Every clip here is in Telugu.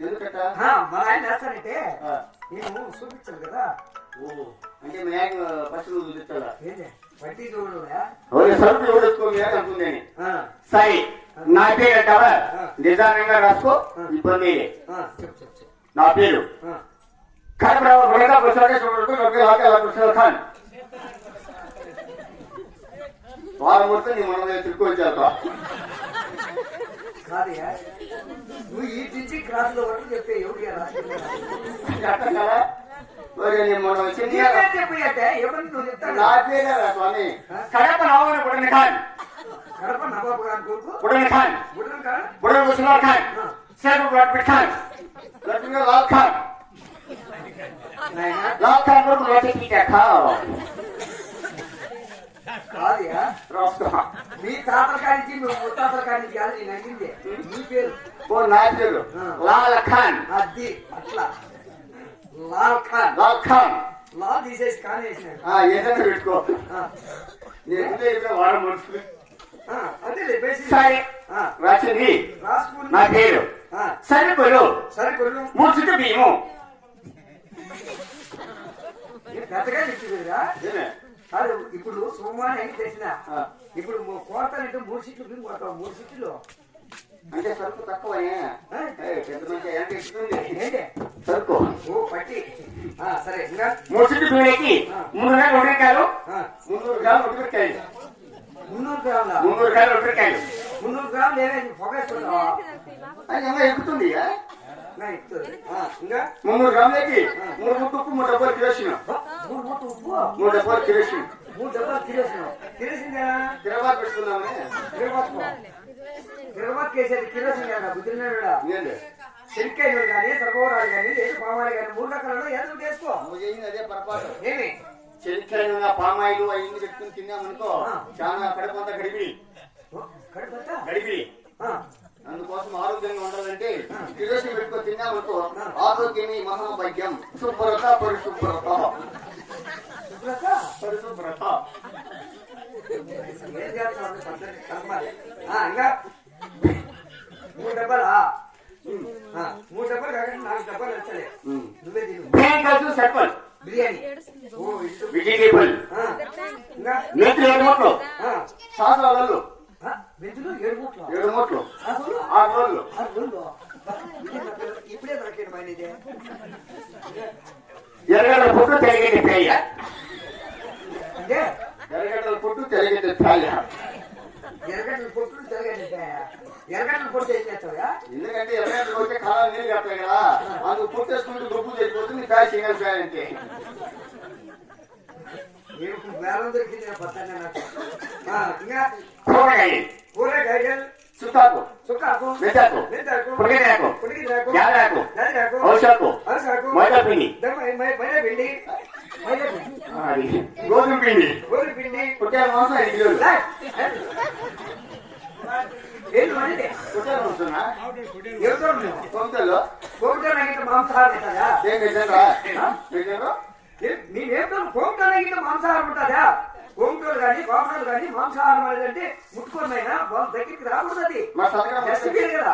ఎందుకట? మా ఆయన వేస్తానంటే ఆ. నేను చూపించాను కదా. అంటే మీ ఆయన ఫస్ట్ నువ్వు చూపించాలా? వడ్డీ చూడరా సరుకు ఆయన అంటుంది సరే నా పేరు అంటావా? నిదానంగా రాసుకో ఇబ్బంది నా పేరు? కడపరావు గుణగా నొక్కి ఖాన్ వారం మొత్తం నీ మనం తిరుక్కొచ్చాక కాదయ్యా నువ్వు ఈ నుంచి క్లాస్లో వరకు చెప్తే ఎవరికి అర్థం కదా? మరి నేను మనం వచ్చింది చెప్పి అంటే ఎవరికి నువ్వు చెప్తాను నా పేరే స్వామి. కడప రావున బుడని ఖాన్. కడప నవాబు గారి కొడుకు? బుడని ఖాన్. బుడ్డన్ కాదు బుడని ముసలార్ ఖాన్. సేపు బ్లడ్ ఖాన్. లక్ష్మీ లాల్ ఖాన్. నాయనా? లాల్ ఖాన్ కొడుకు లోటే పీటా ఖావ్. కాదయ్యా రాసుకో మీ తాతల కానించి మీ ముత్తాతల కానించి కాదు నేను అడిగింది మీ పేరు? ఓ నా పేరు లాల్ ఖాన్. అది అట్లా. లాల్ ఖాన్. లాల్ ఖాన్. లాల్ తీసేసి ఖాన్ వేసినాడు ఏదైనా పెట్టుకో. నేను ఇక్కడ వారం మనుషులు. సరే రాసింది. నా పేరు. సరుకులు. సరే కొడు మూడు చుట్టూ బియ్యము పెద్దగా చెప్తుందిరా ఇప్పుడు అని తెచ్చిన ఆ, ఇప్పుడు కోరతానంటే మూడు సీట్లు కొడతావు మూడు సీట్లు. అంటే సరుకు? ఏయ్, పెద్ద మంచి ఇస్తుంది ఏంటి? సరుకు. పట్టి. సరే ఇంకా? బియ్యకి మూడు రకాలు ఉడికాయలు మున్నూరు గ్రాములు ఉడికాయలు మున్నూరు గ్రాముల? మున్నూరు గ్రాములు ఉడికాయలు మున్నూరు గ్రాములు ఏమే పొగేసుకుంటావా? అది ఏమో ఎక్కుతుంది మున్నూరు గ్రాములకి మూడు ముట్టు ఉప్పు మూడు డబ్బాలు కిరోసిన. ఓ, మూడు మూట ఉప్పు? మూడు డబ్బాలు కిరోసిన. మూడు శనిక్కాయలు కానీ సర్వోరాలు కానీ లేదు పామాయిలు కానీ మూడు రకాలలో ఏదో వేసుకో. నువ్వు అదే పొరపాటు. ఏమి చెనిక్కాయలు పామాయిలు అవి పెట్టుకుని తిన్నామనుకో చాలా కడుపంత గడిపి ఓ, కడుపుత? గడిపి ఆ, అందుకోసం ఆరోగ్యంగా ఉండాలంటే కిరోసిన్ పెట్టుకొని తిన్నామనుకో ఆరోగ్యమే మహాభాగ్యం. శుభ్రత పరిశుభ్రత. శుభ్రత? పరిశుభ్రత. ఇంకా? మూడు డబ్బాలా? మూడు డబ్బాలు కాకుండా నాలుగు డబ్బాలు వచ్చాయి ఉమ్. నువ్వే తిను. బ్యాంకర్స్ సర్పల్ బిర్యానీ. ఓ ఇటు వెజిటేబుల్ ఆ, ఇంకా? నేతి ఏడు మూట్లు. ఆ, సాసాలు ఆ, మెంతులు ఏడు మూట్లు. ఏడు మూట్లు. అసలు ఆరు రోజులు. ఆరు రోజులు. ఇదే నా పిల్ల- ఇప్పుడే దొరికింది మా ఇది. ఎర్రగడ్డల పుట్టు తెలగడ్డ పేయ. అంటే? ఎర్రగడ్డల పుట్టు పేయ. ఎర్రగడ్డలు పొట్టు ఏం చేస్తావా ఎందుకంటే ఎర్రగడ్డలు వచ్చే కాలం నీళ్ళు కడతాయి కదా. అందుకు పుట్టేసుకుంటూ గొప్ప చచ్చిపోతుంది పేయ సింగల్ పేయ అంటే. నేను ఇప్పుడు బేరం దొరికింది నా పత్తాన్ని నాకు ఇంకా కూరగాయలు. కూరగాయలు. మెంతాకు. మెంతాకు. మైదా పిండి మైదా పిండి మైదా పిండి గోధుమ పిండి గోధుమ పిండి పుట్టాల మాంసం ఐదు కిలోలు. ఉన్నావు కొంతలో కోమిటానికి మాంసాహారం ఉంటుందా? ఏం పెట్టారా పెట్టారా ఏ- మేమేంటో కోమిటానికి మాంసాహారం ఉంటుందా? కోమిటోలు కానీ కోమటోలు కానీ మాంసాహారం అనేది అంటే ముట్టుకోనైనా వాళ్ళ దగ్గరికి రాకూడదు కదా.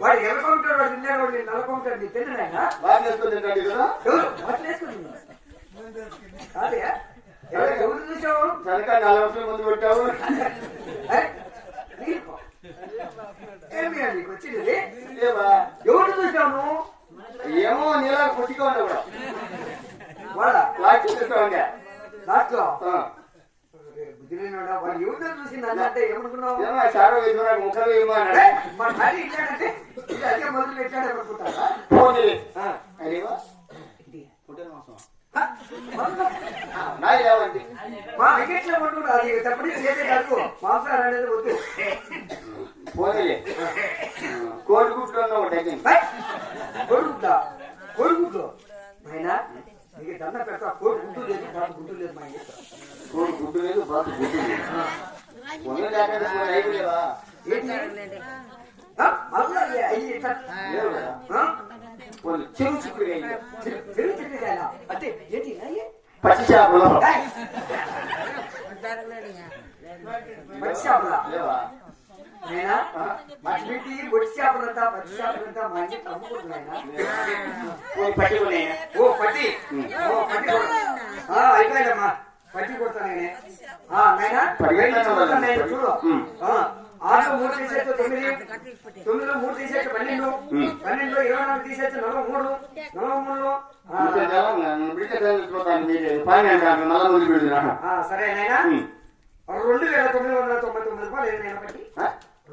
వాడు ఎర్ర కోమిటాడు వాడు తిన్నాడు వాడు నల్ల కోమిటాడు నీకు కదా? ఎవరు చూసావు? నాలుగు వందల ముందు పెట్టావు. ఏమి వచ్చింది? ఎవరు చూసావు నువ్వు? ఏమో నీలా పుట్టిగా ఉన్నా కూడా. ఏమో ముఖం వేయమా ఏ? అన్నాడు మా డాడీ ఇచ్చాడంటే అదే మొదలు పెట్టాడు అనుకుంటారా పోనీ ఆ. అదేవా పుట్టిన మాసం మా వెంకట్లో ఉంటున్నా అది తప్పని కాదు మాంసాహారం అనేది వద్దు పోనీలే కోడి గుడ్లు ఉన్న ఒకటి అయితే ఏయ్! కోడిగుడ్డ కోడిగుడ్లు ఆయన నీకు దండ పెడతా కోడి గుడ్డు లేదు బాబు గుడ్డు లేదు మా ఇంట్లో కోడి గుడ్డు లేదు బాబు గుడ్డు లేదు పొన్ను లేకపోతే కూడా రైతు లేవా ఏంటి ఆ, మళ్ళా ఈ- ఈ ఇట్లా. లేవు కదా ఆ? పొన్ను చెరువు చిక్కుడు అయింది చెరు- చెరువు చిక్కుడుకాయలా? అంటే ఏంటి? పచ్చి చేపలు ఏయ్! పచ్చి చేపలా? లేవా? నేనా? అటు పెట్టి బొట్టి చేపలంతా పచ్చి చేపలంతా మా ఇంటికి అమ్ముకుంటున్నాయినా పోయి పట్టుకున్నాయినా ఓ పట్టి ఓ అయిపోయిందమ్మా. కొడతాను చూడు. ఆరులో మూడు తీసేస్తే తొమ్మిది. తొమ్మిదిలో మూడు తీసేస్తే పన్నెండు. పన్నెండులో ఇరవై నాలుగు తీసేస్తే నలభై మూడు. నలభై మూడులో ఆ, నల్ల ముందు పెడుతున్నా ఆ, సరే నాయనా రెండు వేల తొమ్మిది వందల తొంభై తొమ్మిది రూపాయలు నేను బట్టి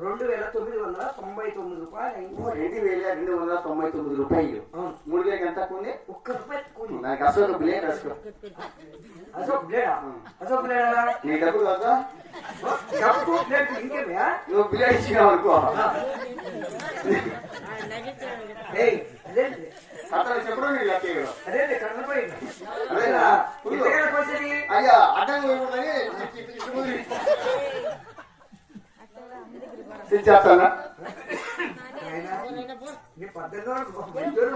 రెండు వేల తొమ్మిది వందల తొంభై తొమ్మిది రూపాయలు రెండు వేల రెండు వందల తొంభై తొమ్మిది రూపాయలు. మూడు వేలకి ఎంత ఉంది ఒక్క రూపాయి కూలి నాకు అసలు బ్లేడ్ అసలు అశోక్ బ్లేడా? అశోక్ బ్లేడా నీ డబ్బులు కదా డబ్బు ప్లేట్ ఇంకేమయ్యా నువ్వు బ్లేడ్ ఇచ్చినావు అనుకో. అతను చెప్పడం నీ లెక్క అయ్యా అడ్డం చేస్తానా వరకు మంచోడు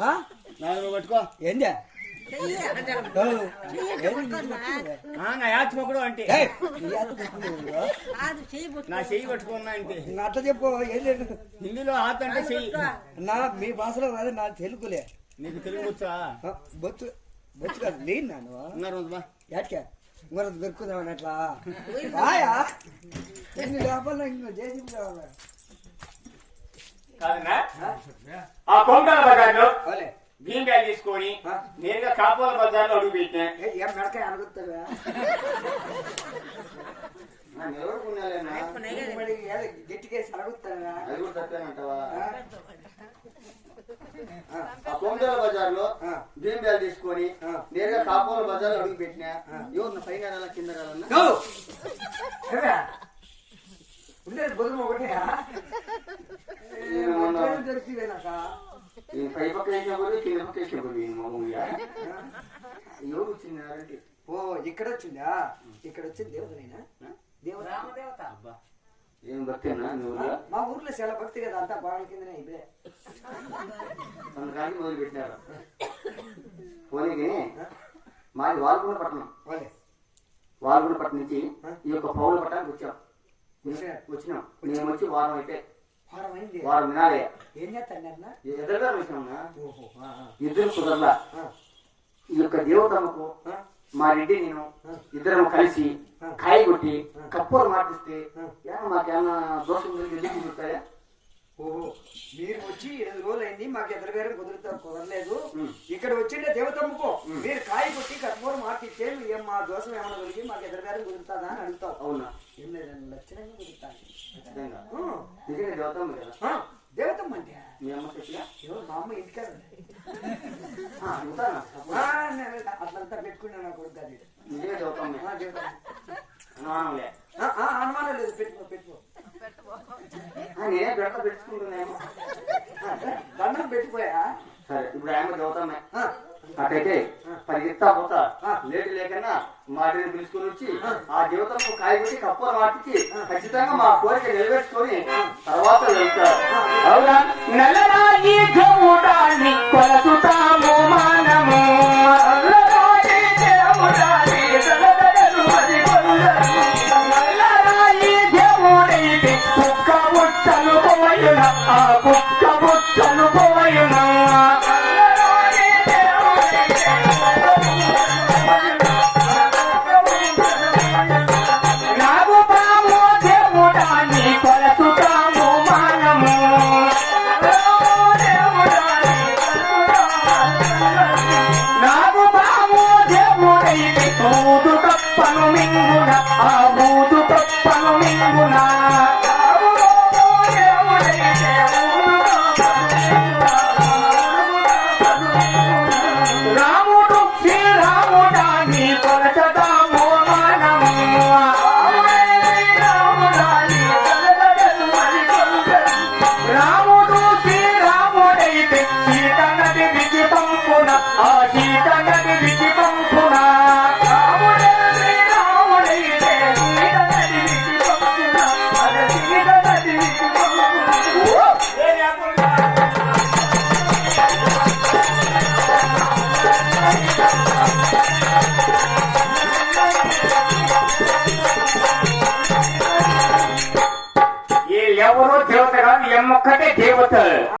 ఆ? నాలుగు పట్టుకో. ఏందే? నా యాచ్ మొక్కడు అంటే. ఏయ్, నా చెయ్యి పట్టుకున్నా అంటే. నా అట్లా చెప్పు ఏం లేదు. హిందీలో హాత్ అంటే చెయ్యి. నా మీ భాషలో కాదు నా తెలుగులే. నీకు తెలుగు వచ్చా? బొచ్చు బొచ్చు కాదు లేని నాను ఉన్నారు బా ఇంకొక దొరుకుదామని అట్లా. రాయా ఎన్ని లోపల ఇంకో చేసి కావాలి ఆ? కొంగల బజార్లో తీసుకొని. నేరుగా కాపోల బజార్లో అడుగు పెట్టినా. ఏ, మెడకాయ అనుకుంటావా మరి ఏదో గట్టికేసి అడుగుతావా ఆ కొంగల బజార్లో ఆ. భీమ్ బ్యాగ్ తీసుకొని ఆ. నేరుగా కాపోల బజార్లో అడుగు పెట్టినా ఎవరు పైన రాలా, కింద రాలన్నా నో ఏమే? ఉండేది బుధం ఒకటే దొరికివేనాక ఈ పై పక్క వేసిన కొద్ది కింద పక్క వేసిన కొద్ది మామూలుగా ఎవరు వచ్చినారంటే ఓ ఇక్కడ వచ్చిందా? ఇక్కడ వచ్చింది దేవతనైనా? దేవత అబ్బా. ఏం భక్తేనా నువ్వు మా ఊర్లో చాలా భక్తి కదా అంతా బాగా కిందనే ఇప్పుడే. అందుకని మొదలు పెట్టినారు పోనీకి మాది వాల్గొండ పట్టణం వాల్గొండ పట్టణం నుంచి ఈ యొక్క పౌల పట్టణానికి వచ్చాం. వచ్చినాం. మేము వచ్చి వారం అయితే. వారం వినాలి ఏం చేస్తాను వచ్చినాం ఓహో ఆ, ఆ. ఇద్దరు కుదరలా. ఈ యొక్క దేవతమ్మకు మా రెడ్డి నేను ఇద్దరం కలిసి కాయ కొట్టి కప్పలు మాటిస్తే మాకేమన్నా దోషం ఎందుకు చూస్తాయా ఓహో మీరు వచ్చి ఎనిమిది రోజులు అయింది మాకు ఎదురు గారు కుదురుతారు కుదరలేదు. ఇక్కడ వచ్చిండే దేవతమ్మకో మీరు కాయ కొట్టి కర్పూరం మాటిస్తే మా దోషం ఏమైనా కలిగి మాకు ఎదురు గారు కుదురుతుందా అని అడుగుతావు. అవునా? దేవతమ్మ కదా దేవతమ్మ అంటే మీ అమ్మ చెప్పిగా మా అమ్మ నేను అట్లంతా పెట్టుకున్నా నా కొడుకు అది నిజమే చదువుతాం మేము ఆ, చెబుతాను. అనుమానంలే అనుమానం లేదు. పెట్టుకో పెట్టుకో. నేనే పెట్టుకుంటున్నాము దండం పెట్టిపోయా సరే ఇప్పుడు ఆయన చదువుతాం అటైతే పరిగెత్తా పోతా. లేట్ లేకన్నా మా దగ్గర పిలుచుకొని వచ్చి ఆ. దేవతకు కాయ కొట్టి కప్పులు మార్చి ఖచ్చితంగా మా కోరిక నెరవేర్చుకొని తర్వాత వెళ్తారు. అవునా? ఈ ఎవరు